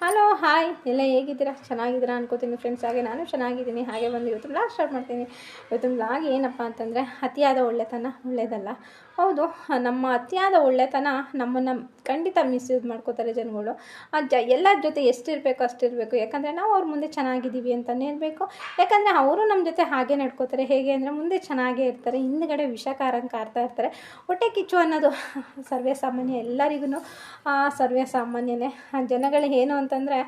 Hello hi ಎಲ್ಲ ಹೇಗಿದ್ದೀರಾ? ಚೆನ್ನಾಗಿದ್ದೀರಾ ಅನ್ಕೋತೀನಿ ಫ್ರೆಂಡ್ಸ್ ಹಾಗೆ. ನಾನು ಚೆನ್ನಾಗಿದ್ದೀನಿ, ಹಾಗೆ ಬಂದು ಇವತ್ತು ಬ್ಲಾಗ್ ಸ್ಟಾರ್ಟ್ ಮಾಡ್ತೀನಿ. ಇವತ್ತು ಬ್ಲಾಗ್ ಏನಪ್ಪ ಅಂತಂದರೆ ಅತಿಯಾದ ಒಳ್ಳೆತನ ಒಳ್ಳೆಯದಲ್ಲ ಹೌದು, ನಮ್ಮ ಅತಿಯಾದ ಒಳ್ಳೆತನ ನಮ್ಮನ್ನು ಖಂಡಿತ ಮಿಸ್ಯೂಸ್ ಮಾಡ್ಕೋತಾರೆ ಜನಗಳು. ಜ, ಎಲ್ಲರ ಜೊತೆ ಎಷ್ಟಿರಬೇಕು ಅಷ್ಟಿರಬೇಕು. ಯಾಕಂದರೆ ನಾವು ಅವ್ರ ಮುಂದೆ ಚೆನ್ನಾಗಿದ್ದೀವಿ ಅಂತಲೇ ಇರಬೇಕು. ಯಾಕಂದರೆ ಅವರು ನಮ್ಮ ಜೊತೆ ಹಾಗೆ ನಡ್ಕೋತಾರೆ. ಹೇಗೆ ಅಂದರೆ ಮುಂದೆ ಚೆನ್ನಾಗೇ ಇರ್ತಾರೆ. ಹಿಂದ್ಗಡೆ ವಿಷಕಾರಂಗೆ ಕಾರ್ತಾ ಇರ್ತಾರೆ. ಹೊಟ್ಟೆ ಕಿಚ್ಚು ಅನ್ನೋದು ಸರ್ವೇ ಸಾಮಾನ್ಯ ಎಲ್ಲರಿಗೂ ಸರ್ವೇ ಸಾಮಾನ್ಯನೇ. ಜನಗಳು ಏನು ಅಂತಂದರೆ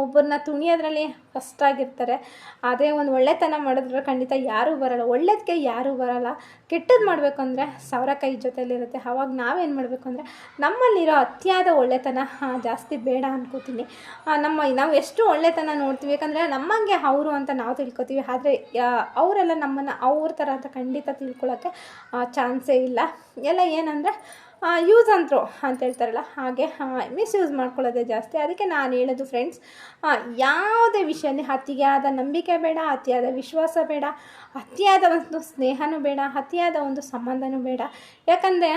ಒಬ್ಬರನ್ನ ತುಣಿಯೋದ್ರಲ್ಲಿ ಫಸ್ಟ್ ಆಗಿರ್ತಾರೆ. ಅದೇ ಒಂದು ಒಳ್ಳೆತನ ಮಾಡಿದ್ರೆ ಖಂಡಿತ ಯಾರೂ ಬರಲ್ಲ. ಒಳ್ಳೇದಕ್ಕೆ ಯಾರೂ ಬರಲ್ಲ. ಕೆಟ್ಟದ್ದು ಮಾಡಬೇಕು ಅಂದರೆ ಸಾವಿರ ಕೈ ಜೊತೆಯಲ್ಲಿರುತ್ತೆ ಆವಾಗ ನಾವೇನು ಮಾಡಬೇಕು ಅಂದರೆ, ನಮ್ಮಲ್ಲಿರೋ ಅತಿಯಾದ ಒಳ್ಳೆತನ ಜಾಸ್ತಿ ಬೇಡ ಅನ್ಕೋತೀನಿ. ನಮ್ಮ, ನಾವು ಎಷ್ಟು ಒಳ್ಳೆತನ ನೋಡ್ತೀವಿ, ಯಾಕಂದರೆ ನಮ್ಮಂಗೆ ಅವರು ಅಂತ ನಾವು ತಿಳ್ಕೊತೀವಿ. ಆದರೆ ಅವರೆಲ್ಲ ನಮ್ಮನ್ನು ಅವ್ರ ಥರ ಅಂತ ಖಂಡಿತ ತಿಳ್ಕೊಳ್ಳೋಕ್ಕೆ ಚಾನ್ಸೇ ಇಲ್ಲ. ಎಲ್ಲ ಏನಂದರೆ ಯೂಸ್ ಅಂತ್ರು ಅಂತ ಹೇಳ್ತಾರಲ್ಲ, ಹಾಗೆ ಮಿಸ್ಯೂಸ್ ಮಾಡ್ಕೊಳ್ಳೋದೇ ಜಾಸ್ತಿ. ಅದಕ್ಕೆ ನಾನು ಹೇಳೋದು ಫ್ರೆಂಡ್ಸ್ ಯಾವುದೇ ವಿಷಯದಲ್ಲಿ ಅತಿಯಾದ ನಂಬಿಕೆ ಬೇಡ, ಅತಿಯಾದ ವಿಶ್ವಾಸ ಬೇಡ, ಅತಿಯಾದ ಒಂದು ಸ್ನೇಹನೂ ಬೇಡ, ಅತಿಯಾದ ಒಂದು ಸಂಬಂಧನೂ ಬೇಡ. ಯಾಕಂದರೆ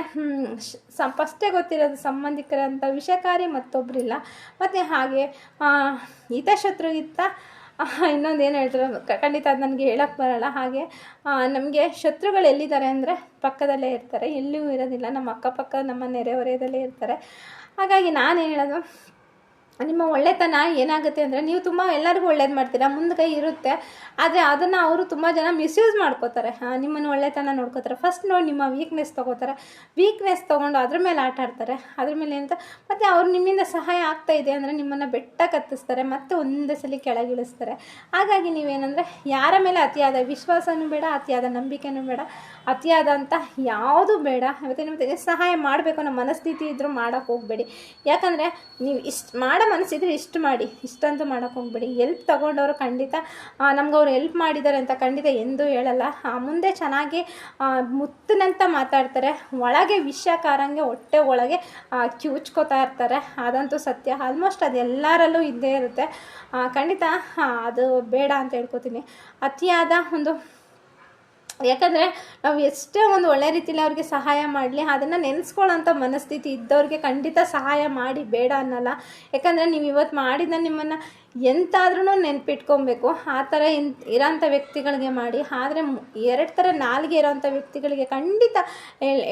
ಫಸ್ಟೇ ಗೊತ್ತಿರೋದು ಸಂಬಂಧಿಕರಂಥ ವಿಷಕಾರಿ ಮತ್ತೊಬ್ಬರಿಲ್ಲ ಮತ್ತು ಹಾಗೆ ಹಿತಶತ್ರು ಹಿತಶತ್ರುಗಿಂತ ಇನ್ನೊಂದು ಏನು ಹೇಳ್ತಾರೆ? ಖಂಡಿತ ಅದು ನನಗೆ ಹೇಳಕ್ಕೆ ಬರಲ್ಲ. ಹಾಗೆ ನಮಗೆ ಶತ್ರುಗಳು ಎಲ್ಲಿದ್ದಾರೆ ಅಂದರೆ ಪಕ್ಕದಲ್ಲೇ ಇರ್ತಾರೆ. ಎಲ್ಲಿಯೂ ಇರೋದಿಲ್ಲ. ನಮ್ಮ ಅಕ್ಕಪಕ್ಕ, ನಮ್ಮ ನೆರೆಹೊರೆಯದಲ್ಲೇ ಇರ್ತಾರೆ. ಹಾಗಾಗಿ ನಾನು ಹೇಳೋದು ನಿಮ್ಮ ಒಳ್ಳೆತನ ಏನಾಗುತ್ತೆ ಅಂದರೆ ನೀವು ತುಂಬ ಎಲ್ಲರಿಗೂ ಒಳ್ಳೇದು ಮಾಡ್ತೀರಾ, ಮುಂದೆ ಕೈ ಇರುತ್ತೆ. ಆದರೆ ಅದನ್ನು ಅವರು ತುಂಬ ಜನ ಮಿಸ್ಯೂಸ್ ಮಾಡ್ಕೋತಾರೆ. ನಿಮ್ಮನ್ನು ಒಳ್ಳೆತನ ನೋಡ್ಕೋತಾರೆ. ಫಸ್ಟ್ ನೋಡಿ ನಿಮ್ಮ ವೀಕ್ನೆಸ್ ತೊಗೋತಾರೆ. ವೀಕ್ನೆಸ್ ತೊಗೊಂಡು ಅದ್ರ ಮೇಲೆ ಆಟ ಆಡ್ತಾರೆ. ಅದ್ರ ಮೇಲೆ ಅಂತ ಮತ್ತು ಅವ್ರು ನಿಮ್ಮಿಂದ ಸಹಾಯ ಆಗ್ತಾ ಇದೆ ಅಂದರೆ ನಿಮ್ಮನ್ನು ಬೆಟ್ಟ ಕತ್ತಿಸ್ತಾರೆ, ಮತ್ತು ಒಂದೇ ಸಲ ಕೆಳಗಿಳಿಸ್ತಾರೆ. ಹಾಗಾಗಿ ನೀವೇನಂದರೆ, ಯಾರ ಮೇಲೆ ಅತಿಯಾದ ವಿಶ್ವಾಸನೂ ಬೇಡ, ಅತಿಯಾದ ನಂಬಿಕೆನೂ ಬೇಡ ಅತಿಯಾದಂಥ ಯಾವುದೂ ಬೇಡ. ಮತ್ತು ನಿಮಗೆ ಸಹಾಯ ಮಾಡಬೇಕು ಅನ್ನೋ ಮನಸ್ಥಿತಿ ಇದ್ದರೂ ಮಾಡೋಕ್ಕೆ ಹೋಗಬೇಡಿ. ಯಾಕಂದರೆ ನೀವು ಇಷ್ಟು ಮಾಡೋ ಮನಸ್ಸಿದ್ರೆ ಇಷ್ಟು ಮಾಡಿ, ಇಷ್ಟಂತೂ ಮಾಡೋಕ್ಕೆ ಹೋಗಬೇಡಿ. ಎಲ್ಪ್ ತೊಗೊಂಡವರು ಖಂಡಿತ ನಮ್ಗೆ ಅವ್ರು ಎಲ್ಪ್ ಮಾಡಿದ್ದಾರೆ ಅಂತ ಖಂಡಿತ ಎಂದೂ ಹೇಳಲ್ಲ. ಮುಂದೆ ಚೆನ್ನಾಗಿ ಮುತ್ತಿನಂತ ಮಾತಾಡ್ತಾರೆ. ಒಳಗೆ ವಿಷ ಕಾರಂಗೆ ಹೊಟ್ಟೆ ಒಳಗೆ ಕಿವುಚ್ಕೋತಾ ಇರ್ತಾರೆ. ಅದಂತೂ ಸತ್ಯ. ಆಲ್ಮೋಸ್ಟ್ ಅದು ಎಲ್ಲರಲ್ಲೂ ಇದ್ದೇ ಇರುತ್ತೆ. ಖಂಡಿತ ಅದು ಬೇಡ ಅಂತ ಹೇಳ್ಕೊತೀನಿ. ಅತಿಯಾದ ಒಂದು ಯಾಕಂದರೆ ನಾವು ಎಷ್ಟೇ ಒಂದು ಒಳ್ಳೆ ರೀತಿಯಲ್ಲಿ ಅವ್ರಿಗೆ ಸಹಾಯ ಮಾಡಲಿ ಅದನ್ನು ನೆನೆಸ್ಕೊಳ್ಳೋಂಥ ಮನಸ್ಥಿತಿ ಇದ್ದವ್ರಿಗೆ ಖಂಡಿತ ಸಹಾಯ ಮಾಡಿ ಬೇಡ ಅನ್ನಲ್ಲ. ಯಾಕಂದರೆ ನೀವು ಇವತ್ತು ಮಾಡಿದ ನಿಮ್ಮನ್ನು ಎಂತಾದ್ರೂ ನೆನ್ಪಿಟ್ಕೊಬೇಕು. ಆ ಥರ ಇನ್ ಇರೋಂಥ ವ್ಯಕ್ತಿಗಳಿಗೆ ಮಾಡಿ ಆದರೆ ಎರಡು ಥರ ನಾಲ್ಗೆ ಇರೋಂಥ ವ್ಯಕ್ತಿಗಳಿಗೆ ಖಂಡಿತ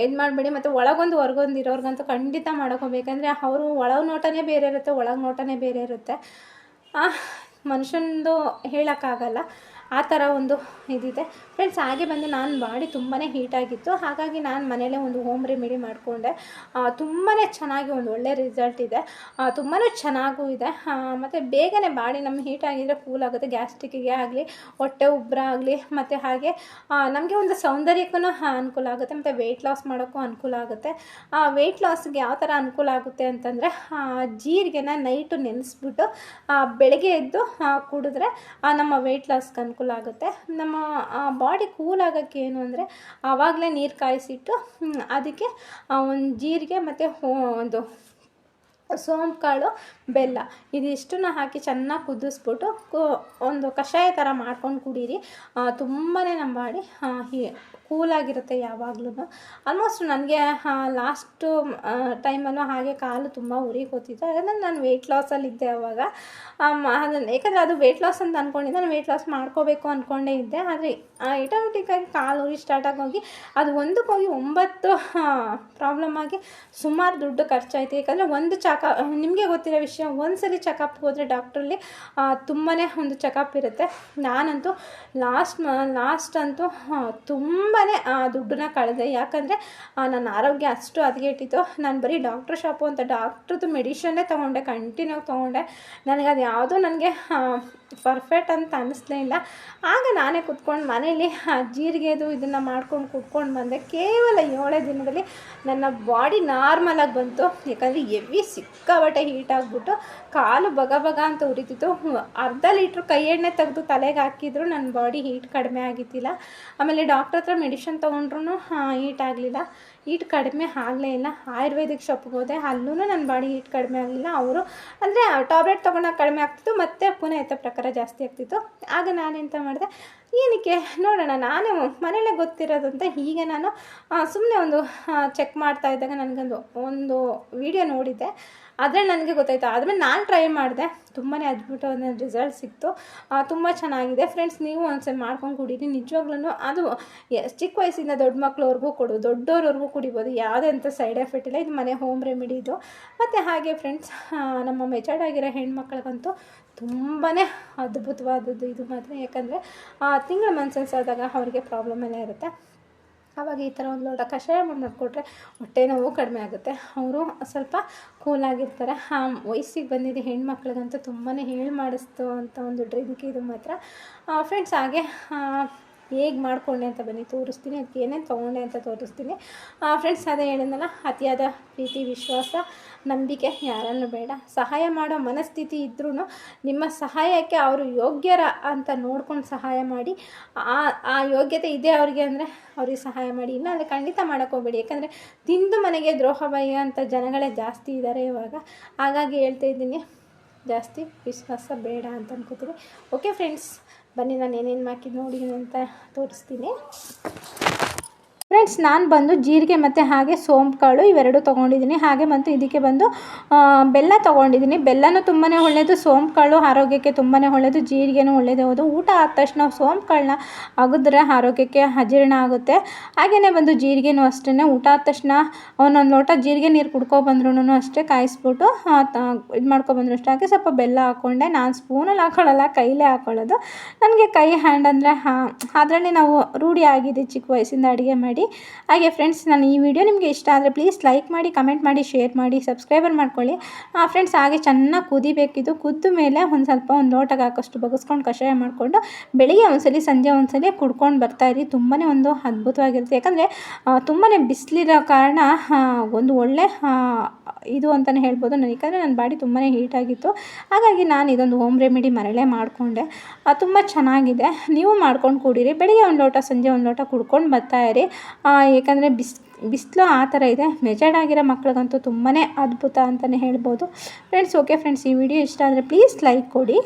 ಇದು ಮಾಡಬೇಡಿ ಮತ್ತು ಒಳಗೊಂದು ಹೊರಗೊಂದು ಇರೋರ್ಗಂತೂ ಖಂಡಿತ ಮಾಡ್ಕೋಬೇಕಂದ್ರೆ ಅವರು ಒಳಗೆ ನೋಟನೇ ಬೇರೆ ಇರುತ್ತೆ ಒಳಗೆ ನೋಟನೇ ಬೇರೆ ಇರುತ್ತೆ. ಆ, ಮನುಷ್ಯಂದು ಹೇಳೋಕ್ಕಾಗಲ್ಲ. ಆ ಥರ ಒಂದು ಇದಿದೆ. ಫ್ರೆಂಡ್ಸ್ ಹಾಗೆ ಬಂದು ನಾನು ಬಾಡಿ ತುಂಬಾ ಹೀಟಾಗಿತ್ತು ಹಾಗಾಗಿ ನಾನು ಮನೇಲೇ ಒಂದು ಹೋಮ್ ರೆಮಿಡಿ ಮಾಡಿಕೊಂಡೆ. ತುಂಬಾ ಚೆನ್ನಾಗಿ ಒಂದು ಒಳ್ಳೆ ರಿಸಲ್ಟ್ ಇದೆ. ತುಂಬಾ ಚೆನ್ನಾಗೂ ಇದೆ. ಮತ್ತು ಬೇಗನೆ ಬಾಡಿ ನಮ್ಮ ಹೀಟಾಗಿದ್ದರೆ ಕೂಲ್ ಆಗುತ್ತೆ. ಗ್ಯಾಸ್ಟ್ರಿಕ್ಕಿಗೆ ಆಗಲಿ, ಹೊಟ್ಟೆ ಉಬ್ಬರ ಆಗಲಿ, ಮತ್ತು ಹಾಗೆ ನಮಗೆ ಒಂದು ಸೌಂದರ್ಯಕ್ಕೂ ಅನುಕೂಲ ಆಗುತ್ತೆ. ಮತ್ತು ವೆಯ್ಟ್ ಲಾಸ್ ಮಾಡೋಕ್ಕೂ ಅನುಕೂಲ ಆಗುತ್ತೆ. ವೆಯ್ಟ್ ಲಾಸ್ಗೆ ಯಾವ ಥರ ಅನುಕೂಲ ಆಗುತ್ತೆ ಅಂತಂದರೆ ಜೀರಿಗೆನ ನೈಟು ನೆನೆಸ್ಬಿಟ್ಟು ಬೆಳಗ್ಗೆ ಎದ್ದು ಕುಡಿದ್ರೆ ನಮ್ಮ ವೆಯ್ಟ್ ಲಾಸ್ಗೆ ಅನುಕೂಲ ಆಗುತ್ತೆ ನಮ್ಮ ಬಾಡಿ ಕೂಲ್ ಆಗೋಕ್ಕೆ ಏನು ಅಂದರೆ ಆವಾಗಲೇ ನೀರು ಕಾಯಿಸಿಟ್ಟು ಅದಕ್ಕೆ ಒಂದು ಜೀರಿಗೆ ಮತ್ತು ಒಂದು ಸೋಂಪು ಕಾಳು, ಬೆಲ್ಲ. ಇದಿಷ್ಟನ್ನು ಹಾಕಿ ಚೆನ್ನಾಗಿ ಕುದಿಸ್ಬಿಟ್ಟು ಒಂದು ಕಷಾಯ ಥರ ಮಾಡ್ಕೊಂಡು ಕುಡೀರಿ. ತುಂಬಾ ನಮ್ಮ ಬಾಡಿ ಕೂಲಾಗಿರುತ್ತೆ ಯಾವಾಗ್ಲೂ ಆಲ್ಮೋಸ್ಟ್ ನನಗೆ ಲಾಸ್ಟು ಟೈಮಲ್ಲೂ ಹಾಗೆ ಕಾಲು ತುಂಬ ಉರಿಗೋತಿತ್ತು. ಅದನ್ನು ನಾನು ವೆಯ್ಟ್ ಲಾಸಲ್ಲಿದ್ದೆ ಅವಾಗ. ಅದನ್ನು ಯಾಕಂದರೆ ಅದು ವೆಯ್ಟ್ ಲಾಸ್ ಅಂತ ಅಂದ್ಕೊಂಡಿದ್ದೆ ನಾನು ವೆಯ್ಟ್ ಲಾಸ್ ಮಾಡ್ಕೋಬೇಕು ಅಂದ್ಕೊಂಡೇ ಇದ್ದೆ. ಆದರೆ ಆಟೋಮೆಟಿಕ್ಕಾಗಿ ಕಾಲು ಉರಿ ಸ್ಟಾರ್ಟ್ ಹೋಗಿ ಅದು ಒಂದಕ್ಕೋಗಿ ಒಂಬತ್ತು ಪ್ರಾಬ್ಲಮ್ ಆಗಿ ಸುಮಾರು ದುಡ್ಡು ಖರ್ಚಾಯಿತು. ಯಾಕಂದರೆ ಒಂದು ಚಕ ನಿಮಗೆ ಗೊತ್ತಿರೋ ವಿಷಯ ಒಂದು ಸರಿ ಚೆಕಪ್ ಹೋದರೆ ಡಾಕ್ಟ್ರಲ್ಲಿ ತುಂಬಾ ಒಂದು ಚೆಕಪ್ ಇರುತ್ತೆ. ನಾನಂತೂ ಲಾಸ್ಟ್ ಲಾಸ್ಟ್ ಅಂತೂ ತುಂಬಾ ದುಡ್ಡನ್ನ ಕಳೆದೆ. ಯಾಕಂದರೆ ನನ್ನ ಆರೋಗ್ಯ ಅಷ್ಟು ಹದಗೆಟ್ಟಿತ್ತು. ನಾನು ಬರೀ ಡಾಕ್ಟ್ರ್ ಶಾಪು ಅಂತ ಡಾಕ್ಟ್ರದ್ದು ಮೆಡಿಷನ್ನೇ ತೊಗೊಂಡೆ ಕಂಟಿನ್ಯೂ ತೊಗೊಂಡೆ. ನನಗೆ ಅದು ಯಾವುದೂ ನನಗೆ ಪರ್ಫೆಕ್ಟ್ ಅಂತ ಅನ್ನಿಸ್ಲೇ ಇಲ್ಲ. ಆಗ ನಾನೇ ಕುತ್ಕೊಂಡು ಮನೇಲಿ ಆ ಜೀರಿಗೆದು ಇದನ್ನು ಮಾಡ್ಕೊಂಡು ಕುತ್ಕೊಂಡು ಬಂದೆ. ಕೇವಲ ಏಳೇ ದಿನದಲ್ಲಿ ನನ್ನ ಬಾಡಿ ನಾರ್ಮಲಾಗಿ ಬಂತು. ಯಾಕಂದರೆ ಎವಿ ಸಿಕ್ಕಾಬಟ್ಟೆ ಹೀಟ್ ಆಗಿಬಿಟ್ಟು ಕಾಲು ಬಗ ಬಗ ಅಂತ ಉರಿತಿತ್ತು. ಅರ್ಧ ಲೀಟ್ರ್ ಕೈ ಎಣ್ಣೆ ತೆಗೆದು ತಲೆಗೆ ಹಾಕಿದ್ರು ನನ್ನ ಬಾಡಿ ಹೀಟ್ ಕಡಿಮೆ ಆಗಿದ್ದಿಲ್ಲ. ಆಮೇಲೆ ಡಾಕ್ಟ್ರ್ ಹತ್ರ ಮೆಡಿಷನ್ ತೊಗೊಂಡ್ರು ಹೀಟ್ ಆಗಲಿಲ್ಲ. ಹೀಟ್ ಕಡಿಮೆ ಆಗಲೇ ಇಲ್ಲ. ಆಯುರ್ವೇದಿಕ್ ಶಾಪ್ಗೆ ಹೋದೆ ಅಲ್ಲೂ ನನ್ನ ಬಾಡಿ ಹೀಟ್ ಕಡಿಮೆ ಆಗಲಿಲ್ಲ. ಅವರು ಅಂದರೆ ಟ್ಯಾಬ್ಲೆಟ್ ತೊಗೊಂಡಾಗ ಕಡಿಮೆ ಆಗ್ತಿತ್ತು, ಮತ್ತೆ ಪುನಃ ಎತ್ತ ಪ್ರಕಾರ ಜಾಸ್ತಿ ಆಗ್ತಿತ್ತು. ಆಗ ನಾನೆಂತ ಮಾಡಿದೆ, ಏನಕ್ಕೆ ನೋಡೋಣ, ನಾನೇ ಮನೇಲೇ ಗೊತ್ತಿರೋದಂತ ಹೀಗೆ ನಾನು ಸುಮ್ಮನೆ ಒಂದು ಚೆಕ್ ಮಾಡ್ತಾ ಇದ್ದಾಗ ನನಗೊಂದು, ಒಂದು ವಿಡಿಯೋ ನೋಡಿದ್ದೆ. ಆದರೆ ನನಗೆ ಗೊತ್ತಾಯಿತು. ಆದಮೇಲೆ ನಾನು ಟ್ರೈ ಮಾಡಿದೆ. ತುಂಬಾ ಅದ್ಭುತವಾದ ರಿಸಲ್ಟ್ ಸಿಕ್ತು. ತುಂಬ ಚೆನ್ನಾಗಿದೆ. ಫ್ರೆಂಡ್ಸ್ ನೀವು ಒಂದ್ಸಲ ಮಾಡ್ಕೊಂಡು ಕುಡೀರಿ. ನಿಜವಾಗ್ಲೂ ಅದು ಚಿಕ್ಕ ವಯಸ್ಸಿಂದ ದೊಡ್ಡ ಮಕ್ಳವ್ರಿಗೂ ಕೊಡು. ದೊಡ್ಡವ್ರವ್ರಿಗೂ ಕುಡಿಬೋದು. ಯಾವುದೇ ಅಂತ ಸೈಡ್ ಎಫೆಕ್ಟ್ ಇಲ್ಲ. ಇದು ಮನೆ ಹೋಮ್ ರೆಮಿಡಿ ಇದು. ಮತ್ತು ಹಾಗೆ ಫ್ರೆಂಡ್ಸ್ ನಮ್ಮ ಮೆಚರ್ಡ್ ಆಗಿರೋ ಹೆಣ್ಮಕ್ಳಿಗಂತೂ ತುಂಬಾ ಅದ್ಭುತವಾದದ್ದು ಇದು ಮಾತ್ರ. ಯಾಕಂದರೆ ತಿಂಗಳ ಮನ್ಸಸ್ ಆದಾಗ ಅವರಿಗೆ ಪ್ರಾಬ್ಲಮ್ ಎಲ್ಲ ಇರುತ್ತೆ. ಆವಾಗ ಈ ಥರ ಒಂದು ಲೋಟ ಕಷಾಯ ಮಾಡಿಕೊಟ್ರೆ ಹೊಟ್ಟೆ ನೋವು ಕಡಿಮೆ ಆಗುತ್ತೆ. ಅವರು ಸ್ವಲ್ಪ ಕೂಲಾಗಿರ್ತಾರೆ ಆ ವಯಸ್ಸಿಗೆ ಬಂದಿದ್ದ ಹೆಣ್ಮಕ್ಳಿಗಂತೂ ತುಂಬಾ ಹೇಳಿ ಮಾಡಿಸ್ತು ಅಂತ ಒಂದು ಡ್ರಿಂಕ್ ಇದು ಮಾತ್ರ. ಫ್ರೆಂಡ್ಸ್ ಹಾಗೆ ಹೇಗೆ ಮಾಡಿಕೊಂಡೆ ಅಂತ ಬನ್ನಿ, ತೋರಿಸ್ತೀನಿ. ಅದಕ್ಕೆ ಏನೇನು ತೊಗೊಂಡೆ ಅಂತ ತೋರಿಸ್ತೀನಿ. ಫ್ರೆಂಡ್ಸ್ ಅದೇ ಹೇಳಿದ್ನಲ್ಲ, ಅತಿಯಾದ ಪ್ರೀತಿ, ವಿಶ್ವಾಸ, ನಂಬಿಕೆ ಯಾರನ್ನು ಬೇಡ. ಸಹಾಯ ಮಾಡೋ ಮನಸ್ಥಿತಿ ಇದ್ರೂ ನಿಮ್ಮ ಸಹಾಯಕ್ಕೆ ಅವರು ಯೋಗ್ಯರ ಅಂತ ನೋಡ್ಕೊಂಡು ಸಹಾಯ ಮಾಡಿ, ಆ ಆ ಯೋಗ್ಯತೆ ಇದೆ ಅವ್ರಿಗೆ ಅಂದರೆ ಅವ್ರಿಗೆ ಸಹಾಯ ಮಾಡಿ. ಇಲ್ಲ ಅಂದರೆ ಖಂಡಿತ ಮಾಡೋಕ್ಕೆ ಹೋಗ್ಬೇಡಿ. ಯಾಕಂದರೆ ತಿಂದು ಮನೆಗೆ ದ್ರೋಹ ಬಯ್ಯೋಂಥ ಜನಗಳೇ ಜಾಸ್ತಿ ಇದ್ದಾರೆ ಇವಾಗ. ಹಾಗಾಗಿ ಹೇಳ್ತಾ ಇದ್ದೀನಿ, ಜಾಸ್ತಿ ವಿಶ್ವಾಸ ಬೇಡ ಅಂತ ಅನ್ಕೋತೀನಿ. ಓಕೆ ಫ್ರೆಂಡ್ಸ್ ಬನ್ನಿ ನಾನು ಏನೇನು ಹಾಕಿದ್ದು ನೋಡಿ ಅಂತ ತೋರಿಸ್ತೀನಿ. ಫ್ರೆಂಡ್ಸ್ ನಾನು ಬಂದು ಜೀರಿಗೆ ಮತ್ತು ಹಾಗೆ ಸೋಂಪು ಕಾಳು ಇವೆರಡು ತೊಗೊಂಡಿದ್ದೀನಿ. ಹಾಗೆ ಮತ್ತು ಇದಕ್ಕೆ ಬಂದು ಬೆಲ್ಲ ತೊಗೊಂಡಿದ್ದೀನಿ. ಬೆಲ್ಲನೂ ತುಂಬಾ ಒಳ್ಳೆಯದು ಸೋಂಪು ಕಾಳು ಆರೋಗ್ಯಕ್ಕೆ ತುಂಬಾ ಒಳ್ಳೆಯದು ಜೀರಿಗೆನೂ ಒಳ್ಳೆಯದು ಹೌದು, ಊಟ ಆದ ತಕ್ಷಣ ಸೋಂಪು ಕಾಳನ್ನ ಅಗಿದ್ರೆ ಆರೋಗ್ಯಕ್ಕೆ ಅಜೀರ್ಣ ಆಗುತ್ತೆ. ಹಾಗೆಯೇ ಬಂದು ಜೀರಿಗೆನೂ ಅಷ್ಟೇ ಊಟ ಆದ ತಕ್ಷಣ ಒಂದೊಂದು ಲೋಟ ಜೀರಿಗೆ ನೀರು ಕುಡ್ಕೊಬಂದ್ರೂ ಅಷ್ಟೇ ಕಾಯಿಸ್ಬಿಟ್ಟು ಇದು ಮಾಡ್ಕೊಬಂದ್ರು ಅಷ್ಟೇ. ಹಾಗೆ ಸ್ವಲ್ಪ ಬೆಲ್ಲ ಹಾಕ್ಕೊಂಡೆ ನಾನು ಸ್ಪೂನಲ್ಲಿ ಹಾಕ್ಕೊಳ್ಳಲ್ಲ ಕೈಲೇ ಹಾಕೊಳ್ಳೋದು. ನನಗೆ ಕೈ ಹ್ಯಾಂಡ್ ಅಂದರೆ ಅದರಲ್ಲಿ ನಾವು ರೂಢಿ ಆಗಿದೆ ಚಿಕ್ಕ ವಯಸ್ಸಿಂದ ಅಡುಗೆ ಮಾಡಿ. ಹಾಗೆ ಫ್ರೆಂಡ್ಸ್ ನಾನು ಈ ವಿಡಿಯೋ ನಿಮಗೆ ಇಷ್ಟ ಆದರೆ ಪ್ಲೀಸ್ ಲೈಕ್ ಮಾಡಿ ಕಮೆಂಟ್ ಮಾಡಿ ಶೇರ್ ಮಾಡಿ ಸಬ್ಸ್ಕ್ರೈಬರ್ ಮಾಡ್ಕೊಳ್ಳಿ. ಫ್ರೆಂಡ್ಸ್ ಹಾಗೆ ಚೆನ್ನಾಗಿ ಕುದಿಬೇಕಿದ್ದು ಕುದ್ದ ಮೇಲೆ ಒಂದು ಸ್ವಲ್ಪ ಒಂದು ಲೋಟಗೆ ಹಾಕೋಷ್ಟು ಬಗಸ್ಕೊಂಡು ಕಷಾಯ ಮಾಡಿಕೊಂಡು ಬೆಳಿಗ್ಗೆ ಒಂದ್ಸಲಿ, ಸಂಜೆ ಒಂದ್ಸಲಿ ಕುಡ್ಕೊಂಡು ಬರ್ತಾಯಿರಿ ತುಂಬಾ ಒಂದು ಅದ್ಭುತವಾಗಿರುತ್ತೆ. ಯಾಕಂದರೆ ತುಂಬಾ ಬಿಸಿಲಿರೋ ಕಾರಣ ಒಂದು ಒಳ್ಳೆ ಇದು ಅಂತಲೇ ಹೇಳ್ಬೋದು ನಾನು ಯಾಕಂದರೆ ನನ್ನ ಬಾಡಿ ತುಂಬಾ ಹೀಟ್ ಆಗಿತ್ತು. ಹಾಗಾಗಿ ನಾನು ಇದೊಂದು ಹೋಮ್ ರೆಮಿಡಿ ಮರಳೆ ಮಾಡಿಕೊಂಡೆ. ತುಂಬ ಚೆನ್ನಾಗಿದೆ. ನೀವು ಮಾಡ್ಕೊಂಡು ಕುಡೀರಿ. ಬೆಳಿಗ್ಗೆ ಒಂದು ಲೋಟ, ಸಂಜೆ ಒಂದು ಲೋಟ ಕುಡ್ಕೊಂಡು ಬರ್ತಾಯಿರಿ ಏಕೆಂದರೆ ಬಿಸ್, ಬಿಸಿಲು ಆ ಥರ ಇದೆ. ಮೆಜರ್ಡ್ ಆಗಿರೋ ಮಕ್ಳಿಗಂತೂ ತುಂಬಾ ಅದ್ಭುತ ಅಂತಲೇ ಹೇಳ್ಬೋದು. ಫ್ರೆಂಡ್ಸ್ ಓಕೆ ಫ್ರೆಂಡ್ಸ್ ಈ ವಿಡಿಯೋ ಇಷ್ಟ ಆದರೆ ಪ್ಲೀಸ್ ಲೈಕ್ ಕೊಡಿ.